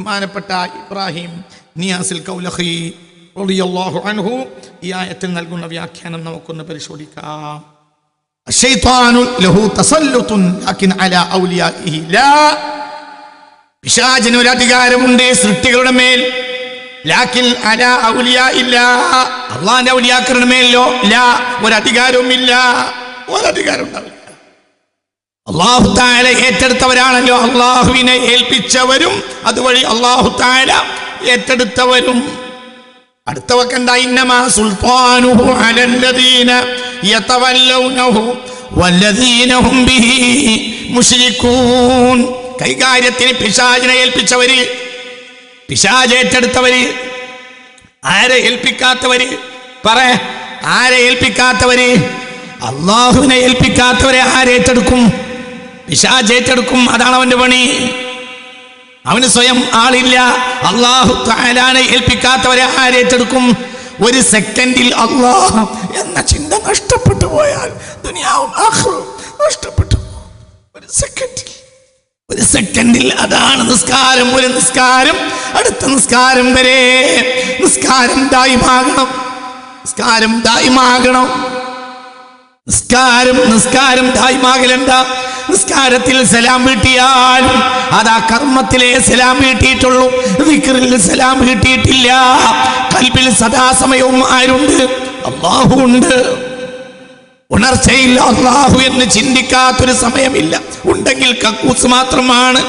ബഹുമാനപ്പെട്ട ഇബ്രാഹിം നിയാസിൽ കൗലഹി റളിയല്ലാഹു അൻഹു ഈ ആയത്തിൽ നൽകുന്ന വ്യാഖ്യാനം നമുക്കൊന്ന് പരിശോധിക്കാം الشيطان له تسلط لكن على أوليائه لا പിശാചിന് ഒരു അധികാരമുണ്ട് സൃഷ്ടികളുടെ മേൽ ലാക്കിൽ അല ഔലിയ ഇല്ല അള്ളാന്റെ ഔലിയാക്കളുടെ മേലോ ലാ ഒരധികാരവുമില്ല ഒരധികാരം ഉണ്ടാവില്ല അള്ളാഹു താല ഏറ്റെടുത്തവരാണല്ലോ. അള്ളാഹുവിനെ ഏൽപ്പിച്ചവരും അതുവഴി അള്ളാഹു താല ഏറ്റെടുത്തവരും. അടുത്ത വെക്കണ്ട അലല്ലദീന യതവല്ലൗനഹു ബിഹി കൈകാര്യത്തിന് പിശാചിനെ ഏൽപ്പിച്ചവര് പിശാജ് ഏറ്റെടുത്തവര്. ആരെ ഏൽപ്പിക്കാത്തവര്? പറ ആരെ ഏൽപ്പിക്കാത്തവര്? അള്ളാഹുവിനെ ഏൽപ്പിക്കാത്തവരെ ആരേറ്റെടുക്കും പിശാച് ഏറ്റെടുക്കും അതാണ് അവന്റെ പണി. അവന് സ്വയം ആളില്ല. അള്ളാഹു താലാനെ ഏൽപ്പിക്കാത്തവരെ ആരേറ്റെടുക്കും? ഒരു സെക്കൻഡിൽ അള്ളാഹ് എന്ന ചിന്ത നഷ്ടപ്പെട്ടു പോയാൽ ദുനിയാവും നഷ്ടപ്പെട്ടു ഒരു സെക്കൻഡിൽ. ഒരു സെക്കൻഡിൽ അതാണ് നിസ്കാരം. ഒരു നിസ്കാരം അടുത്ത നിസ്കാരം വരെ നിസ്കാരം ദായിമാകണം. നിസ്കാരം ദായിമാകണം. നിസ്കാരം നിസ്കാരം ദായിമാകലെന്താ? നിസ്കാരത്തിൽ സലാം വീട്ടിയാൽ അതാ കർമ്മത്തിലെ സലാം വീട്ടിയിട്ടുള്ളൂ വിക്രിൽ സലാം വീട്ടിയിട്ടില്ല കൽബിൽ സദാസമയവും ആരുണ്ട്? അള്ളാഹു ഉണ്ട്. ഉണർച്ചയില്ല അള്ളാഹു എന്ന് ചിന്തിക്കാത്തൊരു സമയമില്ല. ഉണ്ടെങ്കിൽ കക്കൂസ് മാത്രമാണ്.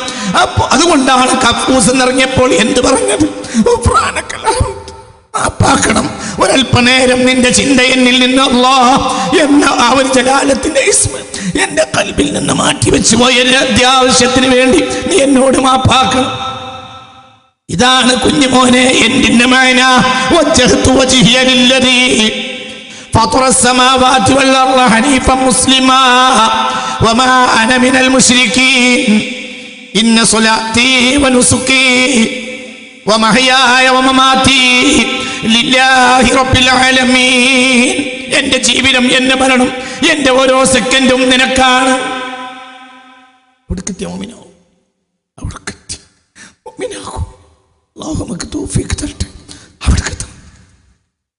അപ്പൊ അതുകൊണ്ടാണ് കക്കൂസ് എന്നിറങ്ങിയപ്പോൾ എന്ത് പറഞ്ഞത്? ഉഫ്രാനക്കൽ മാപ്പാക്കണം ഒരല്പനേരം നിന്റെ ചിന്ത എന്നിൽ നിന്ന് അല്ലാ എന്ന ആ ഒരു ജലാലത്തിന്റെ ഇസ്മ എന്റെ കൽബിൽ നിന്ന് മാറ്റി വെച്ച് പോയ ഒരു അത്യാവശ്യത്തിന് വേണ്ടി നീ എന്നോട് മാപ്പാക്കണം ഇതാണ് കുഞ്ഞുമോനെ എന്തിന്റെ മേന വജ്ജഹ്തു വജ്ഹിയ ലില്ലദീ فطر السماوات والأرض حنيفا مسلما وما أنا من المشركين إن صلاتي ونسكي ومحياي ومماتي لله رب العالمين എന്റെ ജീവിതം എന്റെ മരണം എന്റെ ഓരോ സെക്കൻഡും നിനക്കാണ്. അവിടക്കെത്തി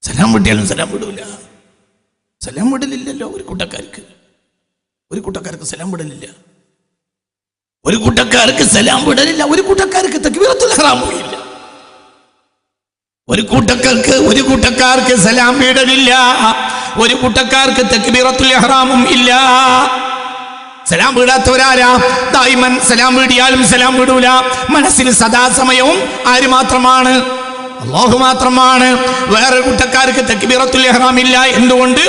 സലാം വിട്ടിയാലും സലാം വിടൂല. സലാം വിടലില്ലല്ലോ ഒരു കൂട്ടക്കാർക്ക്. ഒരു കൂട്ടക്കാർക്ക് സലാം വിടലില്ല. ഒരു കൂട്ടക്കാർക്ക് സലാം വിടലില്ല. ഒരു കൂട്ടക്കാർക്ക് തക്ബീറത്തുൽ ഹറാമും ഒരു കൂട്ടക്കാർക്ക് ഒരു കൂട്ടക്കാർക്ക് സലാം വിടലില്ല ഒരു കൂട്ടക്കാർക്ക് തക്ബീറത്തുൽ ഇഹ്റാമും ഇല്ല. സലാം വീടാത്തവരാരാ? ദായിമൻ സലാം വീടിയാലും സലാം വീടൂല. മനസ്സിൽ സദാസമയവും ആര് മാത്രമാണ്? അള്ളാഹു മാത്രമാണ്. വേറെ കൂട്ടക്കാർക്ക് തെക്കുബീറത്തുൽ ഇഹ്റാം ഇല്ല. എന്തുകൊണ്ട്?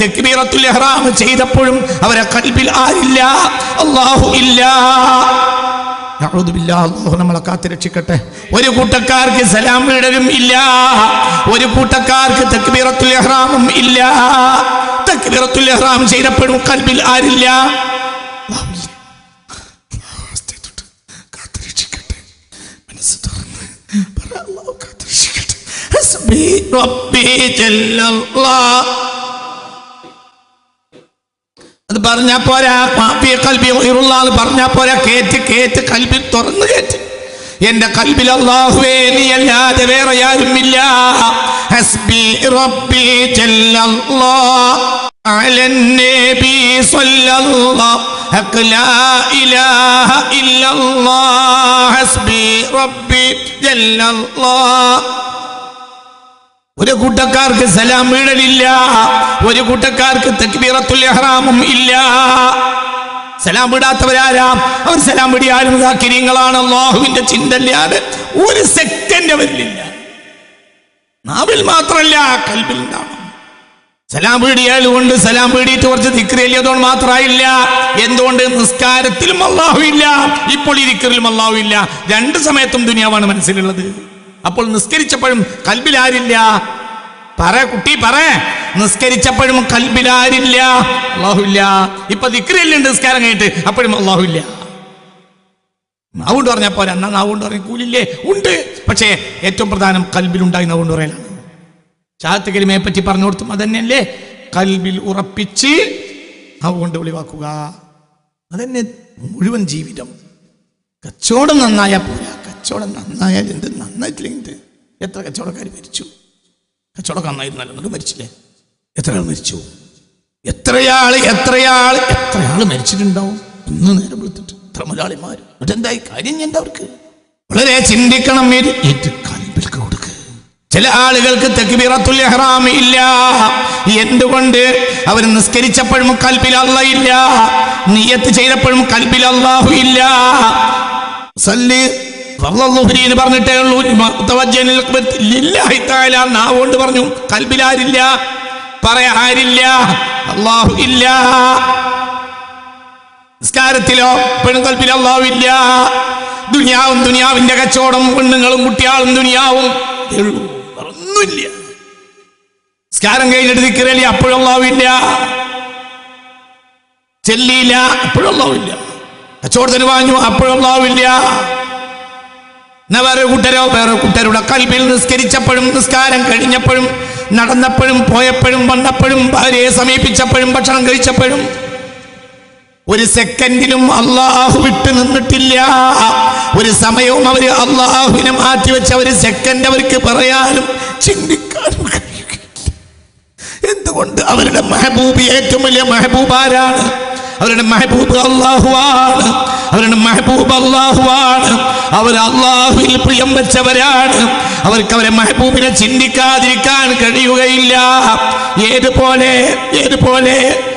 തെക്കുബീറത്തുൽ ഇഹ്റാം ചെയ്തപ്പോഴും അവരെ കൽബിൽ ആരില്ല? അള്ളാഹു ഇല്ല. അല്ലാഹു നമ്മളെ കാത്തിരക്ഷിക്കട്ടെ ഒരു കൂട്ടക്കാർക്ക് സലാം വീടലും ഇല്ല. ഒരു കൂട്ടക്കാർക്ക് തക്ബീറത്തുൽ ഇഹ്റാമും ഇല്ല. തക്ബീറത്തുൽ ഇഹ്റാം ചെയ്തപ്പോഴും കൽബിൽ ആരില്ല. അല്ലാഹുവില്ല. അവസ്ഥയെ തൊട്ട് കാത്ത് രക്ഷിക്കട്ടെ. മനസ്സ് തുറന്ന് പറ, അല്ലാഹു കാത്ത് അത് പറഞ്ഞാ പോരാ പാപ്പി കൽബി ഉയരുള്ള ആൾ പറഞ്ഞാ പോരാ കേറ്റ് കേറ്റ് കൽബിൽ തുറന്ന് കേറ്റ് എന്റെ കൽബിൽ അള്ളാഹുവേ നീ അല്ലാതെ വേറെ ആരുമില്ല ഹസ്ബി റബ്ബി ജല്ലല്ലാഹ് على النبي صلى الله حق لا إله إلا الله حسبي ربي جل الله ഒരു കൂട്ടക്കാർക്ക് സലാം വീഴലില്ല ഒരു കൂട്ടക്കാർക്ക് തക്ബീറത്തുൽ ഇഹ്റാമും ഇല്ല. സലാം വിടാത്തവരാരാ അവർ സലാം വിടിയാലും ദാക്കിര്യങ്ങളാണ് അള്ളാഹുവിന്റെ ചിന്തല്ലാതെ ഒരു സെക്കൻഡ് അവരിലില്ല. നാവിൽ മാത്രമല്ല കൽബിൽ ഉണ്ടാവണം സലാം വീടിയാലുകൊണ്ട് സലാം വീടിയിട്ട് കുറച്ച് ദിക്രിയല്ലതുകൊണ്ട് മാത്രമായില്ല എന്തുകൊണ്ട്? നിസ്കാരത്തിലും അള്ളാഹു ഇല്ല ഇപ്പോൾ ഈ തിക്രിലും അള്ളാഹു ഇല്ല രണ്ട് സമയത്തും ദുനിയാവാണ് മനസ്സിലുള്ളത്. അപ്പോൾ നിസ്കരിച്ചപ്പോഴും കൽബിലാരില്ല. പറ കുട്ടി പറ. നിസ്കരിച്ചപ്പോഴും കൽബിലാരില്ല. അള്ളാഹുല്ല ഇപ്പൊ ദിക്രിയല്ലുണ്ട് നിസ്കാരം കഴിഞ്ഞിട്ട്? അപ്പോഴും അള്ളാഹുല്ല നാവുകൊണ്ട് പറഞ്ഞാൽ പോരാ. എന്നാ നാവുകൊണ്ട് പറഞ്ഞ കൂലില്ലേ? ഉണ്ട്. പക്ഷേ ഏറ്റവും പ്രധാനം കൽബിലുണ്ടായി നാവുകൊണ്ട് പറയലാണ്. ചാത്ത കലിമയെ പറ്റി പറഞ്ഞു കൊടുത്തും അതന്നെയല്ലേ? കൽബിൽ ഉറപ്പിച്ച് നാവുകൊണ്ട് ഒളിവാക്കുക അതന്നെ മുഴുവൻ ജീവിതം. കച്ചവടം നന്നായാൽ പോരാ. കച്ചവടം നന്നായാൽ എന്ത്? നന്നായിട്ടില്ലെങ്കിൽ എന്ത്? എത്ര കച്ചവടക്കാർ മരിച്ചു? കച്ചവടം നന്നായിരുന്നല്ലോ എന്നിട്ട് മരിച്ചില്ലേ? എത്ര ആൾ മരിച്ചു? എത്രയാൾ എത്രയാൾ എത്രയാൾ മരിച്ചിട്ടുണ്ടാവും? ഒന്ന് നേരം വിളിച്ചിട്ട് എത്ര മുതലാളിമാർ എന്നിട്ട് എന്തായി കാര്യം എന്താ അവർക്ക്? വളരെ ചിന്തിക്കണം ചില ആളുകൾക്ക് തെക്കുബിറത്തുൽ ഇഹ്റാം ഇല്ല. എന്തുകൊണ്ട്? അവർ നിസ്കരിച്ചപ്പോഴും കൽബിൽ അല്ല ഇല്ല. നിയത്ത് ചെയ്തപ്പോഴും കൽബിൽ അല്ലാഹു ഇല്ല. പറഞ്ഞിട്ടേ ഉള്ളൂ നാവുകൊണ്ട് പറഞ്ഞു. കൽബിലാരില്ല പറയാരില്ല അള്ളാഹു ഇല്ല. നിസ്കാരത്തിലോ പെണ്ണും കൽപ്പിൽ അല്ലാഹു ഇല്ല. ദുനിയാവും ദുനിയാവിന്റെ കച്ചവടം പെണ്ണുങ്ങളും കുട്ടികളും ദുനിയാവും. ഒന്നുമില്ല നിസ്കാരം കഴിഞ്ഞിട്ട് നിൽക്കലി ഇല്ല. ചെല്ലിയില്ല അപ്പോഴും അല്ലാഹു ഇല്ല. കച്ചവടത്തിന് വാങ്ങു ഇല്ല. വേറെ കൂട്ടരോ വേറെ കൂട്ടരുടെ കൽബിൽ നിസ്കരിച്ചപ്പോഴും നിസ്കാരം കഴിഞ്ഞപ്പോഴും നടന്നപ്പോഴും പോയപ്പോഴും വന്നപ്പോഴും ഭാര്യയെ സമീപിച്ചപ്പോഴും ഭക്ഷണം കഴിച്ചപ്പോഴും ഒരു സെക്കൻഡിലും അള്ളാഹു വിട്ടു നിന്നിട്ടില്ല. ഒരു സമയവും അവർ അള്ളാഹുവിനെ മാറ്റിവെച്ച ഒരു സെക്കൻഡ് അവർക്ക് പറയാനും ചിന്തിക്കാനും എന്തുകൊണ്ട്? അവരുടെ മെഹബൂബ് ഏറ്റവും വലിയ മെഹബൂബ് ആരാണ്? അവരുടെ മെഹബൂബ് അള്ളാഹുവാണ് അവരുടെ മെഹബൂബ് അള്ളാഹുവാണ്. അവർ അള്ളാഹുവിൽ പ്രിയം വെച്ചവരാണ്. അവർക്ക് അവരെ മെഹബൂബിനെ ചിന്തിക്കാതിരിക്കാൻ കഴിയുകയില്ല. ഏതുപോലെ ഏതുപോലെ?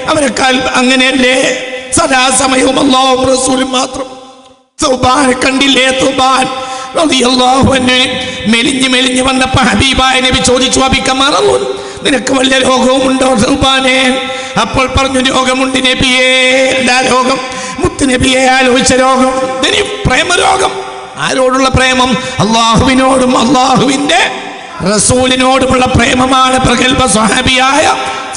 അവരെക്കാൾ അങ്ങനെയല്ലേ? സദാസമയവും അള്ളാഹും റസൂലും മാത്രം. തൗബാനെ കണ്ടില്ലേ തുബാൻ മെലിഞ്ഞ് മെലിഞ്ഞ് വന്നപ്പോ ഹബീബായ നബി ചോദിച്ചു അബിക്കമറു നിനക്ക് വല്ല രോഗവും ഉണ്ടോ സുബാനെ? അപ്പോൾ പറഞ്ഞു രോഗമുണ്ട് നബിയേ. എന്താ രോഗം? മുത്ത് നബിയെ ആലോചിച്ച രോഗം ഇതിന് പ്രേമരോഗം ആരോടുള്ള പ്രേമം അള്ളാഹുവിനോടും അള്ളാഹുവിന്റെ റസൂലിനോടുമുള്ള പ്രേമമാണ് പ്രഗത്ഭ സ്വഹാബിയായ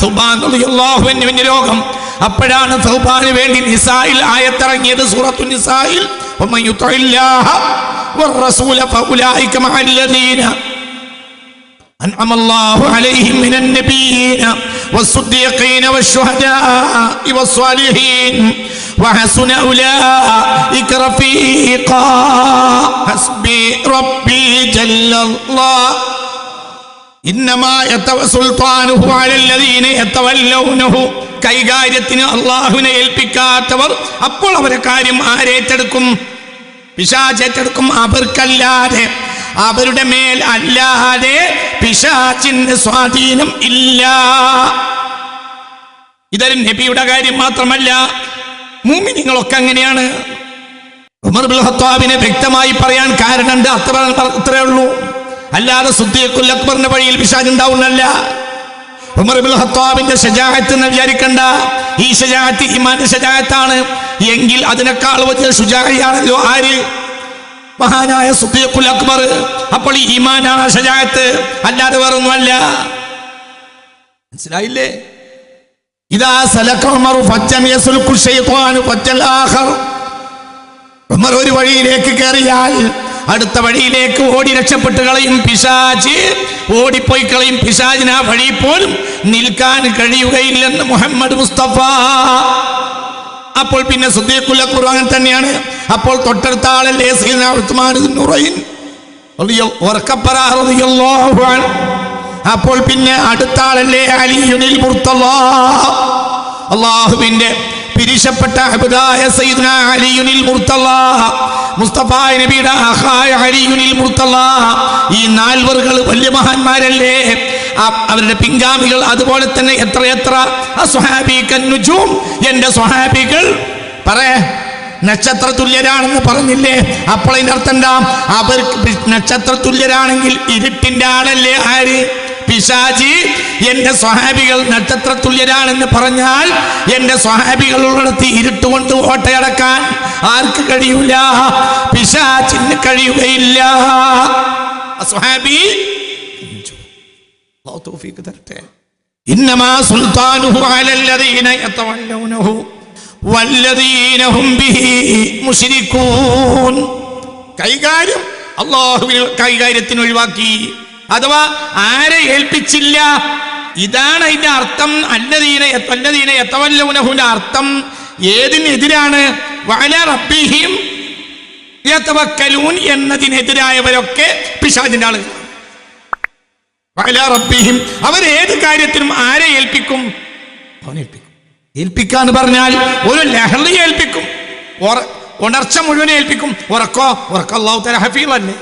സുബാൻ അള്ളാഹുവിന്റെ രോഗം അപ്പോഴാണ് സൗബാന് വേണ്ടി നിസായിൽ ആയത്തിറങ്ങിയത് സൂറത്തു നിസായിൽ ومن يطع الله والرسول فأولئك مع الذين أنعم الله عليهم من النبيين والصديقين والشهداء والصالحين وحسن أولئك رفيقا حسبي ربي جل الله إنما يتو- سلطانه على الذين يتولونه കൈകാര്യത്തിന് അള്ളാഹുവിനെ ഏൽപ്പിക്കാത്തവർ അപ്പോൾ അവരെ കാര്യം ആരേറ്റെടുക്കും പിശാചേറ്റെടുക്കും അവർക്കല്ലാതെ അവരുടെ മേൽ അല്ലാതെ പിശാചിന്റെ സ്വാധീനം ഇല്ല ഇതൊരു നബിയുടെ കാര്യം മാത്രമല്ല മൂമിനിങ്ങളൊക്കെ അങ്ങനെയാണ്. ഉമർ ഖത്താബിനെ വ്യക്തമായി പറയാൻ കാരണമുണ്ട് അത്ര അത്രേ ഉള്ളൂ. അല്ലാതെ സുദ്ദീഖുൽ അക്ബറിന്റെ വഴിയിൽ പിശാജുണ്ടാവുന്നല്ല ഉമർ ബിൻ ഖത്താബിന്റെ ഷജാഅത്ത് എന്ന് വിചാരിക്കണ്ട. ഈ ഷജാഹത്ത് ഇമാന്റെ ഷജാഹത്താണ് എങ്കിൽ അതിനേക്കാൾ വലിയ ഷുജാഹിയാണല്ലോ ആര്? മഹാനായ സുദ്ദീഖുൽ അക്ബർ. അപ്പോൾ ഈ ഇമാനാണ് ഷജാഹത്ത് അല്ലാതെ വേറൊന്നുമല്ല. മനസ്സിലായില്ലേ? ഉമർ ഒരു വഴിയിലേക്ക് കയറിയാൽ അടുത്ത വഴിയിലേക്ക് ഓടി രക്ഷപ്പെട്ട് കളയും പിശാജ്. ഓടിപ്പോയി കളയും പിശാജിന് ആ വഴി പോലും നിൽക്കാൻ കഴിയുകയില്ലെന്ന് മുഹമ്മദ് മുസ്തഫ. അപ്പോൾ പിന്നെ സുദ്ദീഖുല്ല ഖുർആൻ തന്നെയാണ്. അപ്പോൾ തൊട്ടടുത്ത ആളല്ലേ സയ്യിദ്ന ഉസ്മാൻ ഉറക്കപ്പറ. അപ്പോൾ പിന്നെ അടുത്ത ആളല്ലേ അലിയുനിൽ മുർത്തല്ലാ അള്ളാഹുവിന്റെ പിരിശപ്പെട്ട അബുദായ സയ്യിദ്ന അലിയുനിൽ മുർത്തല്ല മുസ്തഫ നബിയുടെ അഹായ അലിയുനിൽ ഈ നാൽവറുകൾ വലിയ മഹാന്മാരല്ലേ. അവരുടെ പിൻഗാമികൾ അതുപോലെ തന്നെ എത്ര എത്ര. അസ്വഹാബി കന്നുജൂം എന്റെ സ്വഹാബികൾ. പറയേ നക്ഷത്ര തുല്യരാണെന്ന് പറഞ്ഞില്ലേ? അപ്പോൾ അതിന്റെ അർത്ഥം എന്താ? അവർ നക്ഷത്ര തുല്യരാണെങ്കിൽ ഇരുട്ടിന്റെ ആളല്ലേ ആര്? പിശാജി എന്റെ സ്വഹാബികൾ നക്ഷത്ര തുല്യരാണെന്ന് പറഞ്ഞാൽ എന്റെ സ്വഹാബികൾ ഉള്ളിടത്ത് ഇരുട്ടുകൊണ്ട് ഓട്ടയടക്കാൻ ആർക്ക് കഴിയൂല? പിശാചിന് കഴിയുകയില്ല. കൈകാര്യം കൈകാര്യത്തിന് ഒഴിവാക്കി. അഥവാ ആരെ ഏൽപ്പിച്ചില്ല? ഇതാണ് അതിന്റെ അർത്ഥം. അല്ലദീന അല്ലദീന യതവല്ലൗനഹുവിന്റെ അർത്ഥം. ഏതിനെതിരാണ്? വഅല റബ്ബിഹിം യതവക്കലൂൻ എന്നതിനെതിരായവരൊക്കെ പിശാചിന്റെ ആളുകൾ. വല റബ്ബിഹിം ഏത് കാര്യത്തിനും ആരെ ഏൽപ്പിക്കും? അവനെ ഏൽപ്പിക്കും. ഏൽപ്പിക്കാന്ന് പറഞ്ഞാൽ ഒരു ലഹളി ഏൽപ്പിക്കും. ഉണർച്ച മുഴുവൻ ഏൽപ്പിക്കും. ഉറക്കോ? ഉറക്കല്ലാത്ത ഹഫീളല്ലേ